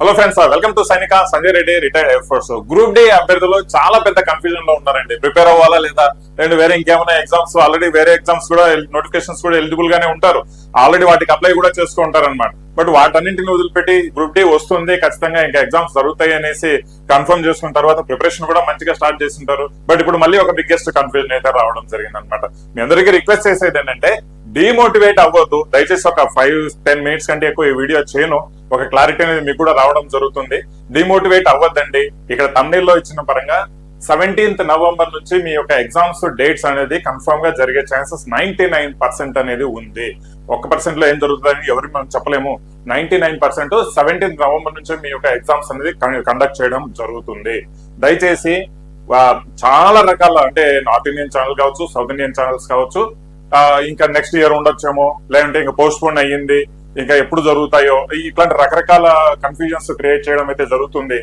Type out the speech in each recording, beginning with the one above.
Hello friends welcome to Sainika Sanjay Reddy retired air force group D అభ్యర్థులు చాలా పెద్ద కన్ఫ్యూజన్లో ఉన్నారండి. ప్రిపేర్ అవ్వాలా లేదా? లేదంటే వేరే ఇంకేమైనా ఎగ్జామ్స్ ఆల్రెడీ వేరే ఎగ్జామ్స్ కూడా నోటిఫికేషన్స్ కూడా ఎలిజిబుల్ గానే ఉంటారు. ఆల్రెడీ వాటికి అప్లై కూడా చేసుకుంటారు అనమాట బట్ వాటన్నింటిని వదిలిపెట్టి గ్రూప్ డి వస్తుంది ఖచ్చితంగా. ఇంకా ఎగ్జామ్స్ జరుగుతాయి అనేసి కన్ఫర్మ్ చేసుకున్న తర్వాత ప్రిపరేషన్ కూడా మంచిగా స్టార్ట్ చేసింటారు. బట్ ఇప్పుడు మళ్ళీ ఒక బిగ్గెస్ట్ కన్ఫ్యూజన్ అయితే రావడం జరిగింది అనమాట మీ అందరికీ రిక్వెస్ట్ చేసేది ఏంటంటే డిమోటివేట్ అవ్వద్దు. దయచేసి ఒక ఫైవ్ టెన్ మినిట్స్ కంటే ఎక్కువ ఈ వీడియో చేయను. ఒక క్లారిటీ అనేది మీకు కూడా రావడం జరుగుతుంది. డిమోటివేట్ అవ్వద్దండి. ఇక్కడ తమిళలో ఇచ్చిన పరంగా సెవెంటీన్త్ నవంబర్ నుంచి మీ యొక్క ఎగ్జామ్స్ డేట్స్ అనేది కన్ఫర్మ్గా జరిగే ఛాన్సెస్ నైన్టీ నైన్ పర్సెంట్ అనేది ఉంది. ఒక పర్సెంట్లో ఏం జరుగుతుందని ఎవరికి మనం చెప్పలేము. Ninety nine percent seventeenth November నుంచి మీ యొక్క ఎగ్జామ్స్ అనేది కండక్ట్ చేయడం జరుగుతుంది. దయచేసి చాలా రకాల అంటే నార్త్ ఇండియన్ ఛానల్ కావచ్చు సౌత్ ఇండియన్ ఛానల్స్ కావచ్చు ఇంకా నెక్స్ట్ ఇయర్ ఉండొచ్చేమో లేదంటే ఇంకా పోస్ట్ పోన్ అయ్యింది ఇంకా ఎప్పుడు జరుగుతాయో ఇట్లాంటి రకరకాల కన్ఫ్యూజన్స్ క్రియేట్ చేయడం అయితే జరుగుతుంది.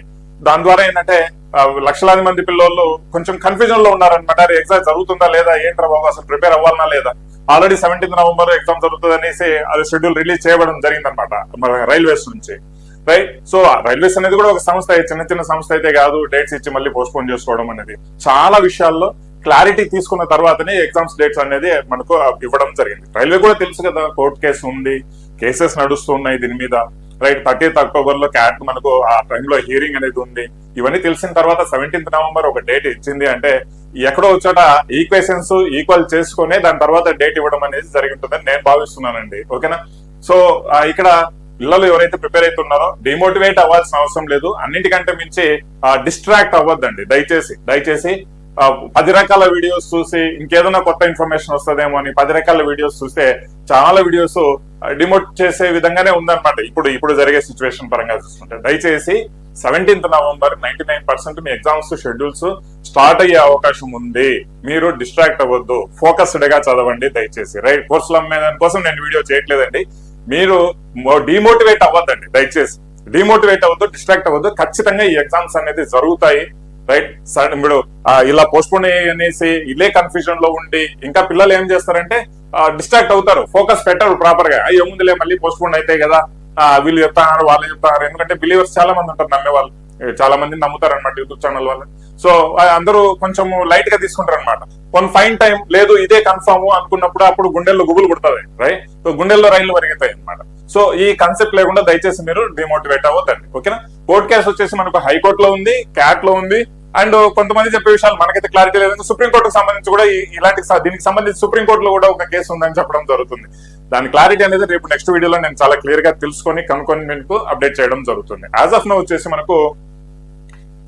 దాని ద్వారా ఏంటంటే లక్షలాది మంది పిల్లలు కొంచెం కన్ఫ్యూజన్లో ఉన్నారనమాట ఎగ్జామ్ జరుగుతుందా లేదా? ఏంట్రా బాబు అసలు ప్రిపేర్ అవ్వాలనా లేదా? ఆల్రెడీ సెవెంటీన్త్ నవంబర్ ఎగ్జామ్ జరుగుతుంది అనేసి అది షెడ్యూల్ రిలీజ్ చేయడం జరిగింది అనమాట మన రైల్వేస్ నుంచి. రైట్ సో రైల్వేస్ అనేది కూడా ఒక సంస్థ చిన్న చిన్న సంస్థ అయితే కాదు డేట్స్ ఇచ్చి మళ్ళీ పోస్ట్పోన్ చేసుకోవడం అనేది. చాలా విషయాల్లో క్లారిటీ తీసుకున్న తర్వాతనే ఎగ్జామ్స్ డేట్స్ అనేది మనకు ఇవ్వడం జరిగింది. రైల్వే కూడా తెలుసు కదా కోర్టు కేసు ఉంది. కేసెస్ నడుస్తున్నాయి దీని మీద. రైట్ థర్టీత్ అక్టోబర్లో క్యాట్ మనకు ఆ టైంలో హియరింగ్ అనేది ఉంది. ఇవన్నీ తెలిసిన తర్వాత సెవెంటీన్త్ నవంబర్ ఒక డేట్ ఇచ్చింది అంటే ఎక్కడో చోట ఈక్వేషన్స్ ఈక్వల్ చేసుకునే దాని తర్వాత డేట్ ఇవ్వడం అనేది జరిగి ఉంటుందని నేను భావిస్తున్నానండి. ఓకేనా? సో ఇక్కడ పిల్లలు ఎవరైతే ప్రిపేర్ అవుతున్నారో డిమోటివేట్ అవ్వాల్సిన అవసరం లేదు. అన్నిటికంటే మించి డిస్ట్రాక్ట్ అవ్వద్దండి. దయచేసి దయచేసి పది రకాల వీడియోస్ చూసి ఇంకేదైనా కొత్త ఇన్ఫర్మేషన్ వస్తుందేమో అని పది రకాల వీడియోస్ చూస్తే చాలా వీడియోస్ డిమోట్ చేసే విధంగానే ఉందన్నమాట. ఇప్పుడు ఇప్పుడు జరిగే సిచ్యువేషన్ పరంగా చూస్తుంటే దయచేసి seventeenth November ninety nine percent మీ ఎగ్జామ్స్ షెడ్యూల్స్ స్టార్ట్ అయ్యే అవకాశం ఉంది. మీరు డిస్ట్రాక్ట్ అవ్వద్దు. ఫోకస్డ్గా చదవండి దయచేసి. రైట్ కోర్సులు అమ్మే దానికోసం నేను వీడియో చేయట్లేదండి. మీరు డిమోటివేట్ అవ్వద్దండి. దయచేసి. డిమోటివేట్ అవ్వద్దు డిస్ట్రాక్ట్ అవ్వద్దు. ఖచ్చితంగా ఈ ఎగ్జామ్స్ అనేది జరుగుతాయి. రైట్ సడన్ ఇప్పుడు ఇలా ఇలా పోస్ట్పోన్ అనేసి ఇదే కన్ఫ్యూజన్లో ఉండి ఇంకా పిల్లలు ఏం చేస్తారంటే డిస్ట్రాక్ట్ అవుతారు ఫోకస్ పెట్టరు ప్రాపర్గా. అయ్యో ముందులే మళ్ళీ పోస్ట్పోన్ అయితే కదా వీళ్ళు చెప్తారు వాళ్ళు చెప్తారు ఎందుకంటే బిలీవర్స్ చాలా మంది ఉంటారు నమ్మే వాళ్ళు. చాలా మంది నమ్ముతారు అనమాట యూట్యూబ్ ఛానల్ వాళ్ళు. సో అందరూ కొంచెం లైట్గా తీసుకుంటారు అనమాట వన్ ఫైన్ టైం లేదు ఇదే కన్ఫర్మ్ అనుకున్నప్పుడు అప్పుడు గుండెల్లో గుబులు పుడుతుంది రైట్ సో గుండెల్లో రైళ్ళు పరిగెత్తాయి అనమాట సో ఈ కాన్సెప్ట్ లేకుండా దయచేసి మీరు డిమోటివేట్ అవ్వద్దండి. ఓకేనా? కోర్ట్ కేసు వచ్చేసి మనకు హైకోర్టులో ఉంది క్యాట్లో ఉంది. అండ్ కొంతమంది చెప్పే విషయాలు మనకైతే క్లారిటీ లేదు. సుప్రీంకోర్టుకు సంబంధించి కూడా ఇలాంటి దీనికి సంబంధించి సుప్రీంకోర్టులో కూడా ఒక కేసు ఉందని చెప్పడం జరుగుతుంది. దాని క్లారిటీ అనేది రేపు నెక్స్ట్ వీడియోలో నేను చాలా క్లియర్గా తెలుసుకొని కనుక్కొని మీకు అప్డేట్ చేయడం జరుగుతుంది. యాజ్ ఆఫ్ నో వచ్చేసి మనకు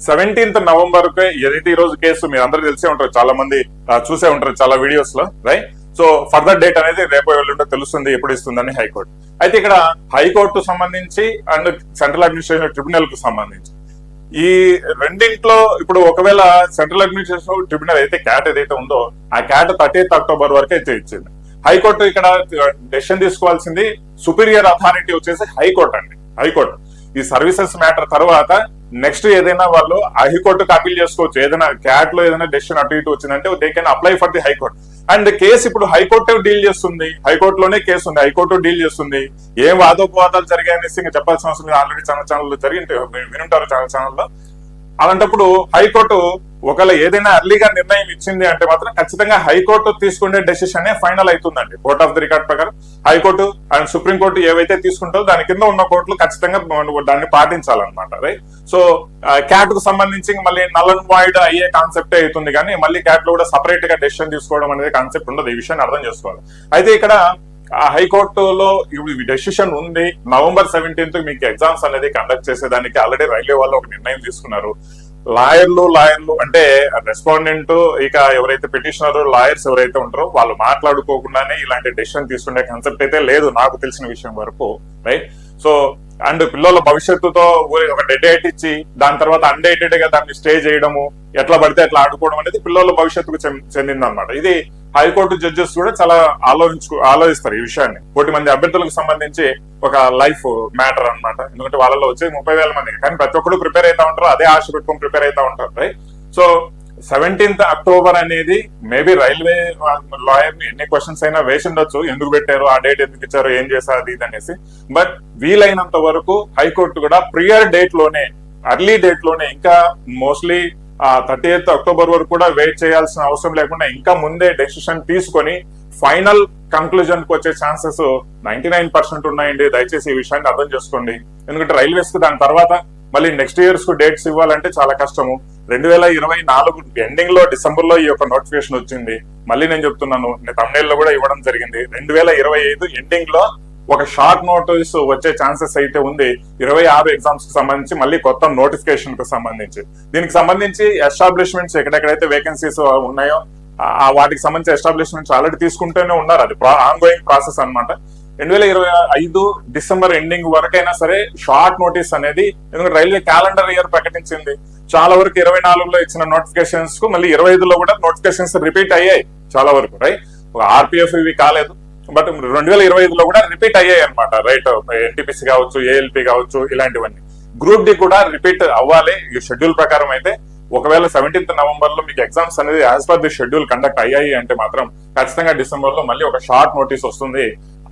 సెవెంటీన్త్ నవంబర్కి ఏదైతే ఈ రోజు కేసు మీరు అందరూ తెలిసే ఉంటారు చాలా మంది చూసే ఉంటారు చాలా వీడియోస్లో రైట్ సో ఫర్దర్ డేట్ అనేది రేపు ఎల్లుండో తెలుస్తుంది ఎప్పుడు ఇస్తుందని హైకోర్టు. అయితే ఇక్కడ హైకోర్టు సంబంధించి అండ్ సెంట్రల్ అడ్మినిస్ట్రేషన్ ట్రిబ్యునల్కు సంబంధించి. ఈ రెండింట్లో ఇప్పుడు ఒకవేళ సెంట్రల్ అడ్మినిస్ట్రేషన్ ట్రిబ్యునల్ అయితే క్యాట్ ఏదైతే ఉందో ఆ క్యాట్ థర్టీత్ అక్టోబర్ వరకు అయితే ఇచ్చింది. హైకోర్టు ఇక్కడ డెసిషన్ తీసుకోవాల్సింది సుపీరియర్ అథారిటీ వచ్చేసి హైకోర్టు అండి హైకోర్టు. ఈ సర్వీసెస్ మ్యాటర్ తర్వాత నెక్స్ట్ ఏదైనా వాళ్ళు హైకోర్టుకు అపీల్ చేసుకోవచ్చు. ఏదైనా క్యాట్లో ఏదైనా డెసిషన్ అటు ఇటు వచ్చిందంటే they can apply for the high court and case ఇప్పుడు హైకోర్టు డీల్ చేస్తుంది? హైకోర్టులోనే కేసు ఉంది. హైకోర్టు డీల్ చేస్తుంది? ఏం వాదోపవాదాలు జరిగాయనేసి ఇంకా చెప్పాల్సిన అవసరం లేదు. ఆల్రెడీ చాలా ఛానల్లో జరిగింటే వినుంటారు చాలా ఛానల్లో అలాంటప్పుడు హైకోర్టు ఒకవేళ ఏదైనా అర్లీగా నిర్ణయం ఇచ్చింది అంటే మాత్రం ఖచ్చితంగా హైకోర్టు తీసుకునే డెసిషన్ ఫైనల్ అవుతుందండి. కోర్ట్ ఆఫ్ ది రికార్డ్ ప్రకారం. High court and supreme court ఏవైతే తీసుకుంటారో దాని కింద ఉన్న కోర్టులు ఖచ్చితంగా దాన్ని పాటించాలన్నమాట రైట్ సో క్యాట్కు సంబంధించి మళ్ళీ నల్ అండ్ వాయిడ్ అయ్యే కాన్సెప్ట్ అవుతుంది కానీ మళ్ళీ క్యాట్లో కూడా సపరేట్గా డెసిషన్ తీసుకోవడం అనేది కాన్సెప్ట్ ఉండదు. ఈ విషయాన్ని అర్థం చేసుకోవాలి. అయితే ఇక్కడ ఆ హైకోర్టులో డెసిషన్ ఉంది. నవంబర్ సెవెంటీన్త్ మీకు ఎగ్జామ్స్ అనేది కండక్ట్ చేసేదానికి ఆల్రెడీ రైల్వే వాళ్ళు ఒక నిర్ణయం తీసుకున్నారు. లాయర్లు లాయర్లు అంటే రెస్పాండెంట్ ఇక ఎవరైతే పిటిషనర్ లాయర్స్ ఎవరైతే ఉంటారో వాళ్ళు మాట్లాడుకోకుండానే ఇలాంటి డెసిషన్ తీసుకునే కాన్సెప్ట్ అయితే లేదు నాకు తెలిసిన విషయం వరకు రైట్ సో అండ్ పిల్లల భవిష్యత్తుతో ఒక డెడ్ డెడేట్ ఇచ్చి దాని తర్వాత అన్డేటెడ్గా దాన్ని స్టే చేయడము ఎట్లా పడితే అట్లా ఆడుకోవడం అనేది పిల్లల భవిష్యత్తుకు చెందింది అనమాట ఇది హైకోర్టు జడ్జెస్ కూడా చాలా ఆలోచించు ఆలోచిస్తారు ఈ విషయాన్ని. కోటి మంది అభ్యర్థులకు సంబంధించి ఒక లైఫ్ మ్యాటర్ అన్నమాట. ఎందుకంటే వాళ్ళలో వచ్చేది ముప్పై వేల మంది కానీ ప్రతి ఒక్కరు ప్రిపేర్ అవుతా ఉంటారు అదే ఆశ పెట్టుకొని ప్రిపేర్ అవుతా ఉంటారు రైట్ సో సెవెంటీన్త్ అక్టోబర్ అనేది మేబీ రైల్వే లాయర్ ఎన్ని క్వశ్చన్స్ అయినా వేసి ఉండొచ్చు ఎందుకు పెట్టారు ఆ డేట్ ఎందుకు ఇచ్చారు ఏం చేశారు అది ఇది అనేసి. బట్ వీలైనంత వరకు హైకోర్టు కూడా ప్రియర్ డేట్లోనే అర్లీ డేట్లోనే ఇంకా మోస్ట్లీ థర్టీ ఎయిత్ అక్టోబర్ వరకు కూడా వెయిట్ చేయాల్సిన అవసరం లేకుండా ఇంకా ముందే డెసిషన్ తీసుకొని ఫైనల్ కంక్లూజన్కు వచ్చే ఛాన్సెస్ నైన్టీ నైన్ పర్సెంట్ ఉన్నాయండి. దయచేసి ఈ విషయాన్ని అర్థం చేసుకోండి. ఎందుకంటే రైల్వేస్కు దాని తర్వాత మళ్ళీ నెక్స్ట్ ఇయర్స్కు డేట్స్ ఇవ్వాలంటే చాలా కష్టము. రెండు వేల ఇరవై నాలుగు ఎండింగ్లో డిసెంబర్లో ఈ యొక్క నోటిఫికేషన్ వచ్చింది. మళ్ళీ నేను చెప్తున్నాను నేను తమిళ లో కూడా ఇవ్వడం జరిగింది. రెండు వేల ఇరవై ఐదు ఎండింగ్లో ఒక షార్ట్ నోటీస్ వచ్చే ఛాన్సెస్ అయితే ఉంది. ఇరవై ఆరు ఎగ్జామ్స్కి సంబంధించి మళ్ళీ కొత్త నోటిఫికేషన్కు సంబంధించి. దీనికి సంబంధించి ఎస్టాబ్లిష్మెంట్స్ ఎక్కడెక్కడైతే వేకెన్సీస్ ఉన్నాయో ఆ- వాటికి సంబంధించి ఎస్టాబ్లిష్మెంట్స్ ఆల్రెడీ తీసుకుంటూనే ఉన్నారు. అది ఆన్ గోయింగ్ ప్రాసెస్ అన్నమాట. రెండు వేల ఇరవై ఐదు డిసెంబర్ ఎండింగ్ వరకైనా సరే షార్ట్ నోటీస్ అనేది ఎందుకంటే రైల్వే క్యాలెండర్ ఇయర్ ప్రకటించింది. చాలా వరకు ఇరవై నాలుగులో ఇచ్చిన నోటిఫికేషన్స్కు మళ్ళీ ఇరవై ఐదులో కూడా నోటిఫికేషన్స్ రిపీట్ అయ్యాయి చాలా వరకు రైట్ ఆర్పిఎఫ్ ఇవి కాలేదు. బట్ రెండు వేల ఇరవై ఐదులో కూడా రిపీట్ అయ్యాయి అనమాట రైట్ ఎన్టీపీసీ కావచ్చు ఏఎల్పి కావచ్చు ఇలాంటివన్నీ. గ్రూప్ డి కూడా రిపీట్ అవ్వాలి ఈ షెడ్యూల్ ప్రకారం అయితే. ఒకవేళ సెవెంటీన్త్ నవంబర్లో మీకు ఎగ్జామ్స్ అనేది as per the schedule conduct అయ్యాయి అంటే మాత్రం ఖచ్చితంగా డిసెంబర్లో మళ్ళీ ఒక షార్ట్ నోటీస్ వస్తుంది.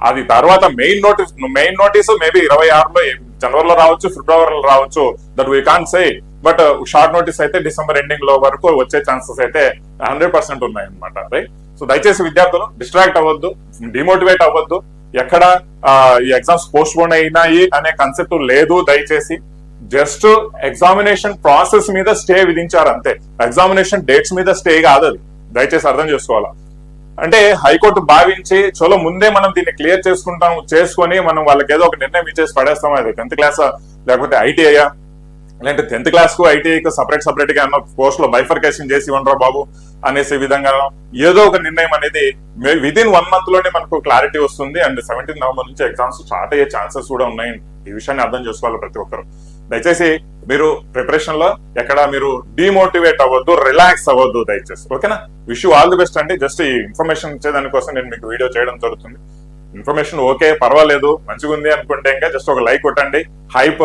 అది తర్వాత main notice main notice maybe ఇరవై ఆరులో జనవరిలో రావచ్చు ఫిబ్రవరిలో రావచ్చు. That we can say but short notice అయితే డిసెంబర్ ఎండింగ్లో వరకు వచ్చే ఛాన్సెస్ అయితే హండ్రెడ్ పర్సెంట్ ఉన్నాయి అనమాట రైట్ సో దయచేసి విద్యార్థులు డిస్ట్రాక్ట్ అవ్వద్దు డిమోటివేట్ అవ్వద్దు. ఎక్కడ uh, ఈ ఎగ్జామ్స్ పోస్ట్ పోన్ అయినాయి అనే కన్సెప్ట్ లేదు. దయచేసి జస్ట్ ఎగ్జామినేషన్ ప్రాసెస్ మీద స్టే విధించారు అంతే. ఎగ్జామినేషన్ డేట్స్ మీద స్టే కాదు అది. దయచేసి అర్థం చేసుకోవాలా? అంటే హైకోర్టు భావించి చలో ముందే మనం దీన్ని క్లియర్ చేసుకుంటాం చేసుకొని మనం వాళ్ళకి ఏదో ఒక నిర్ణయం ఇచ్చేసి పడేస్తాం అది టెన్త్ క్లాస్ లేకపోతే ఐటీఐయా లేదంటే టెన్త్ క్లాస్కు ఐటీఐకి సపరేట్ సపరేట్గా అన్న పోస్ట్లో బైఫర్కేషన్ చేసి ఉండరా బాబు? అనేసి విధంగా ఏదో ఒక నిర్ణయం అనేది విద్ ఇన్ వన్ మంత్లోనే మనకు క్లారిటీ వస్తుంది. అండ్ సెవెంటీన్ నవంబర్ నుంచి ఎగ్జామ్స్ స్టార్ట్ అయ్యే ఛాన్సెస్ కూడా ఉన్నాయి. ఈ విషయాన్ని అర్థం చేసుకోవాలి ప్రతి ఒక్కరు. దయచేసి మీరు ప్రిపరేషన్లో ఎక్కడ మీరు డిమోటివేట్ అవ్వద్దు రిలాక్స్ అవ్వద్దు దయచేసి. ఓకేనా? విష్ ఆల్ ది బెస్ట్ అండి. జస్ట్ ఈ ఇన్ఫర్మేషన్ ఇచ్చేదానికోసం నేను మీకు వీడియో చేయడం జరుగుతుంది. ఇన్ఫర్మేషన్ ఓకే పర్వాలేదు. మంచిగా ఉంది అనుకుంటే ఇంకా జస్ట్ ఒక లైక్ కొట్టండి. హైప్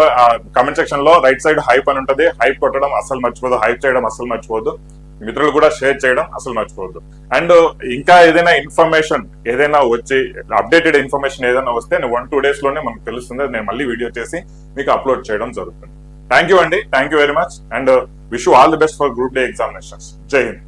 కమెంట్ సెక్షన్లో రైట్ సైడ్ హైప్ అని ఉంటుంది. హైప్ కొట్టడం అసలు మర్చిపోదు. హైప్ చేయడం అసలు మర్చిపోదు. మిత్రులు కూడా షేర్ చేయడం అసలు మర్చిపోవద్దు. అండ్ ఇంకా ఏదైనా ఇన్ఫర్మేషన్ ఏదైనా వచ్చి అప్డేటెడ్ ఇన్ఫర్మేషన్ ఏదైనా వస్తే నేను వన్ టూ డేస్లోనే మనకు తెలుస్తుంది. నేను మళ్ళీ వీడియో చేసి మీకు అప్లోడ్ చేయడం జరుగుతుంది. థ్యాంక్ యూ అండి. Thank you very much and wish all the best for group D examinations జై హింద్.